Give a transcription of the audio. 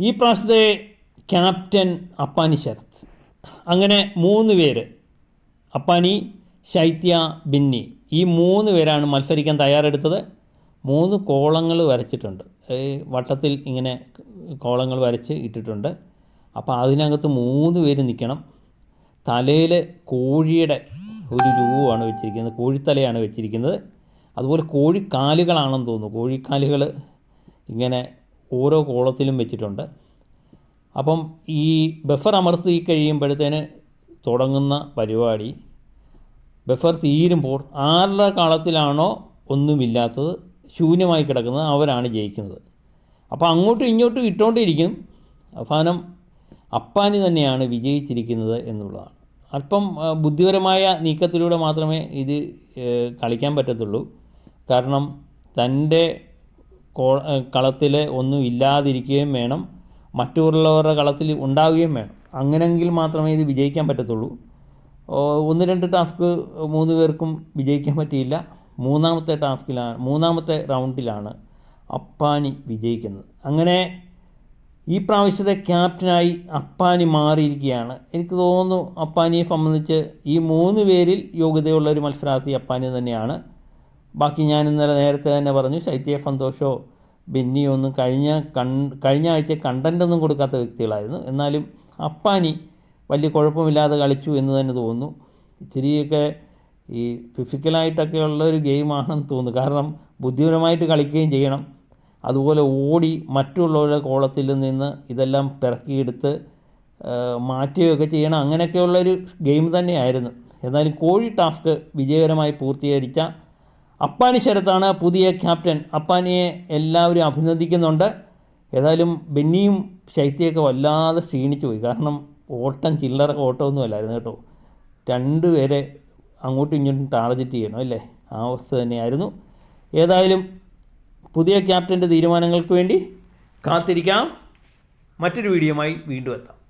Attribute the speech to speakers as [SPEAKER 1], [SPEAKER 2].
[SPEAKER 1] ഈ പ്രാവശ്യത്തെ ക്യാപ്റ്റൻ അപ്പാനി ശരത്. അങ്ങനെ മൂന്ന് പേര് അപ്പാനി ശൈത്യ ബിന്നി ഈ മൂന്ന് പേരാണ് മത്സരിക്കാൻ തയ്യാറെടുത്തത്. മൂന്ന് കോളങ്ങൾ വരച്ചിട്ടുണ്ട്. വട്ടത്തിൽ ഇങ്ങനെ കോളങ്ങൾ വരച്ച് ഇട്ടിട്ടുണ്ട്. അപ്പോൾ അതിനകത്ത് മൂന്ന് പേര് നിൽക്കണം തലയിൽ കോഴിയുടെ ഒരു രൂപമാണ് വെച്ചിരിക്കുന്നത്. കോഴിത്തലയാണ് വെച്ചിരിക്കുന്നത്. അതുപോലെ കോഴിക്കാലുകളാണെന്ന് തോന്നുന്നു. കോഴിക്കാലുകൾ ഇങ്ങനെ ഓരോ കോളത്തിലും വെച്ചിട്ടുണ്ട്. അപ്പം ഈ ബഫർ അമർത്തി കഴിയുമ്പോഴത്തേന് തുടങ്ങുന്ന പരിപാടി ബഫർ തീരുമ്പോൾ ആരുടെ കാലത്തിലാണോ ഒന്നുമില്ലാത്തത് ശൂന്യമായി കിടക്കുന്നത് അവരാണ് ജയിക്കുന്നത്. അപ്പോൾ അങ്ങോട്ടും ഇങ്ങോട്ടും ഇട്ടുകൊണ്ടിരിക്കും അവസാനം അപ്പാനി തന്നെയാണ് വിജയിച്ചിരിക്കുന്നത് എന്നുള്ളതാണ്. അല്പം ബുദ്ധിപരമായ നീക്കത്തിലൂടെ മാത്രമേ ഇത് കളിക്കാൻ പറ്റത്തുള്ളൂ. കാരണം തന്റെ കോ കളത്തിൽ ഒന്നും ഇല്ലാതിരിക്കുകയും വേണം. മറ്റുള്ളവരുടെ കളത്തിൽ ഉണ്ടാവുകയും വേണം. അങ്ങനെങ്കിൽ മാത്രമേ ഇത് വിജയിക്കാൻ പറ്റത്തുള്ളൂ. ഒന്ന് രണ്ട് ടാസ്ക് മൂന്ന് പേർക്കും വിജയിക്കാൻ പറ്റിയില്ല. മൂന്നാമത്തെ ടാസ്കിലാണ് മൂന്നാമത്തെ റൗണ്ടിലാണ് അപ്പാനി വിജയിക്കുന്നത്. അങ്ങനെ ഈ പ്രാവശ്യത്തെ ക്യാപ്റ്റനായി അപ്പാനി മാറിയിരിക്കുകയാണ്. എനിക്ക് തോന്നുന്നു അപ്പാനിയെ സംബന്ധിച്ച് ഈ മൂന്ന് പേരിൽ യോഗ്യതയുള്ള ഒരു മത്സരാർത്ഥി അപ്പാനി തന്നെയാണ്. ബാക്കി ഞാൻ ഇന്നലെ നേരത്തെ തന്നെ പറഞ്ഞു ശൈത്യ സന്തോഷോ ബെന്നിയോ ഒന്നും കഴിഞ്ഞ കൺ കഴിഞ്ഞ ആഴ്ച കണ്ടന്റൊന്നും കൊടുക്കാത്ത വ്യക്തികളായിരുന്നു. എന്നാലും അപ്പാനി വലിയ കുഴപ്പമില്ലാതെ കളിച്ചു എന്ന് തന്നെ തോന്നുന്നു. ഇച്ചിരിയൊക്കെ ഈ ഫിസിക്കലായിട്ടൊക്കെ ഉള്ള ഒരു ഗെയിമാണെന്ന് തോന്നുന്നു. കാരണം ബുദ്ധിപരമായിട്ട് കളിക്കുകയും ചെയ്യണം. അതുപോലെ ഓടി മറ്റുള്ളവരുടെ കോളത്തിൽ നിന്ന് ഇതെല്ലാം പിറക്കിയെടുത്ത് മാറ്റുകയൊക്കെ ചെയ്യണം. അങ്ങനെയൊക്കെയുള്ളൊരു ഗെയിം തന്നെയായിരുന്നു. എന്നാലും കോഴി ടാസ്ക് വിജയകരമായി പൂർത്തീകരിച്ച അപ്പാനി ശരത്താണ് പുതിയ ക്യാപ്റ്റൻ. അപ്പാനിയെ എല്ലാവരും അഭിനന്ദിക്കുന്നുണ്ട്. ഏതായാലും ബെന്നിയും ശൈത്യയൊക്കെ വല്ലാതെ ക്ഷീണിച്ചു പോയി. കാരണം ഓട്ടം ചില്ലറ ഓട്ടമൊന്നും അല്ലായിരുന്നു കേട്ടോ രണ്ടുപേരെ അങ്ങോട്ടും ഇങ്ങോട്ടും ടാർജറ്റ് ചെയ്യണം അല്ലേ? ആ അവസ്ഥ തന്നെയായിരുന്നു. ഏതായാലും പുതിയ ക്യാപ്റ്റന്റെ തീരുമാനങ്ങൾക്ക് വേണ്ടി കാത്തിരിക്കാം. മറ്റൊരു വീഡിയോയുമായി വീണ്ടും എത്താം.